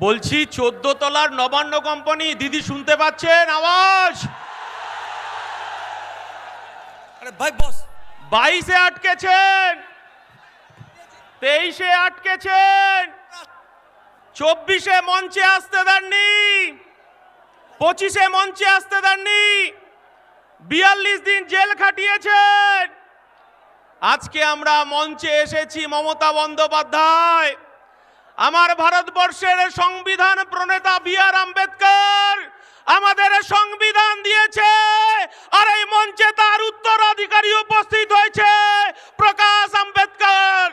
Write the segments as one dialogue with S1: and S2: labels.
S1: বলছি চোদ্দ তলার নবান্ন কোম্পানি দিদি শুনতে পাচ্ছেন? আওয়াজ!
S2: আরে ভাই বস।
S1: বাইশে আটকেছেন। তেইশে আটকেছেন। চব্বিশে মঞ্চে আসতে দেননি। পঁচিশে মঞ্চে আসতে দেননি। বিয়াল্লিশ দিন জেল খাটিয়েছেন। আজকে আমরা মঞ্চে এসেছি মমতা বন্দ্যোপাধ্যায়। আমার ভারতবর্ষের সংবিধান প্রণেতা বি আর আম্বেদকর আমাদের সংবিধান দিয়েছে, আর এই মঞ্চে তার উত্তরাধিকারী উপস্থিত হয়েছে প্রকাশ আম্বেদকর।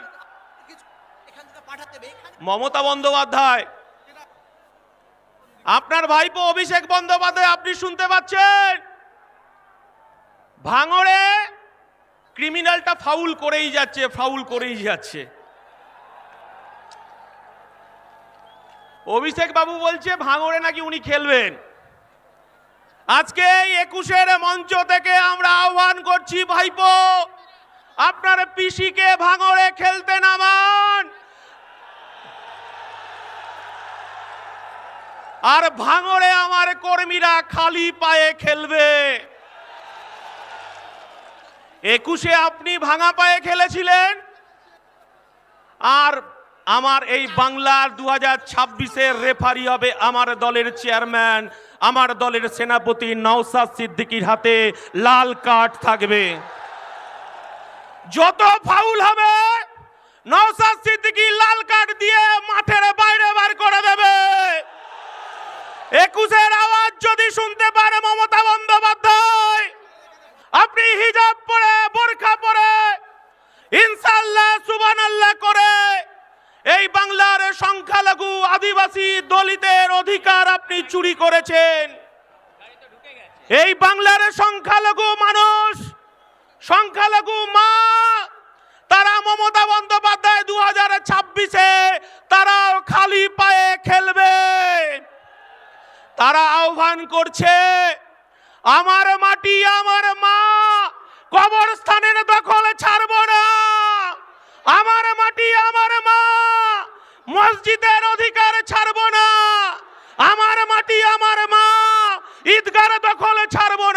S1: মমতা বন্দ্যোপাধ্যায়, আপনার ভাইপো অভিষেক বন্দ্যোপাধ্যায়, আপনি শুনতে পাচ্ছেন? ভাঙড়ে ক্রিমিনালটা ফাউল করেই যাচ্ছে ফাউল করেই যাচ্ছে। অভিষেক বাবু বলছে, ভাঙড়ে নাকি উনি খেলবেন? আজকে একুশের মঞ্চ থেকে আমরা আহ্বান করছি, ভাইপো, আপনার পিসিকে ভাঙড়ে খেলতে নামান। আর ভাঙড়ে আমার কর্মীরা খালি পায়ে খেলবে। একুশে আপনি ভাঙা পায়ে খেলেছিলেন, আর আমার এই বাংলার দু হাজার ছাব্বিশের রেফারি হবে আমার দলের চেয়ারম্যান, আমার দলের সেনাপতি নওসাদ সিদ্দিকির হাতে লাল কার্ড থাকবে। যত ফাউল হবে নওসাদ সিদ্দিকি লাল কার্ড দিয়ে মাঠের বাইরে বার করে দেবে। একুশের আওয়াজ যদি শুনতে পারে মমতা বন্দ্যোপাধ্যায়, আপনি হিজাব পরে বোরখা পরে ইনশাল্লাহ সুবান আল্লাহ করে বাংলার সংখ্যালঘু আদিবাসী দলিতের অধিকার আপনি চুরি করেছেন। এই বাংলার সংখ্যালঘু মানুষ, সংখ্যালঘু মা, তারা মমতা বন্দ্যোপাধ্যায় দু হাজার ছাব্বিশে তারা খালি পায়ে খেলবে। তারা আহ্বান করছে, আমার মাটি, আমার মা মসজিদের অধিকার ছাড়বো না। আমার মাটি আমার মা ঈদগার দখল ছাড়বো না।